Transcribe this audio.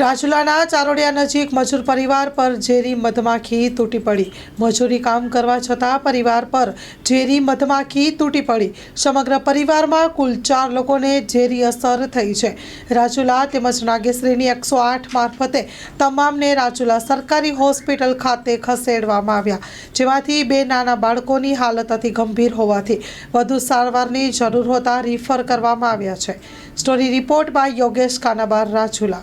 રાજુલાના ચારોડિયા નજીક મજૂર પરિવાર પર ઝેરી મધમાખી તૂટી પડી. મજૂરી કામ કરવા છતાં પરિવાર પર ઝેરી મધમાખી તૂટી પડી. સમગ્ર પરિવારમાં કુલ ચાર લોકોને ઝેરી અસર થઈ છે. રાજુલા તેમજ નાગેશ્રીની એકસો આઠ મારફતે તમામને રાજુલા સરકારી હોસ્પિટલ ખાતે ખસેડવામાં આવ્યા, જેમાંથી બે નાના બાળકોની હાલત અતિ ગંભીર હોવાથી વધુ સારવારની જરૂર હોતા રિફર કરવામાં આવ્યા છે. Story report by Yogesh Kanabar Rajula.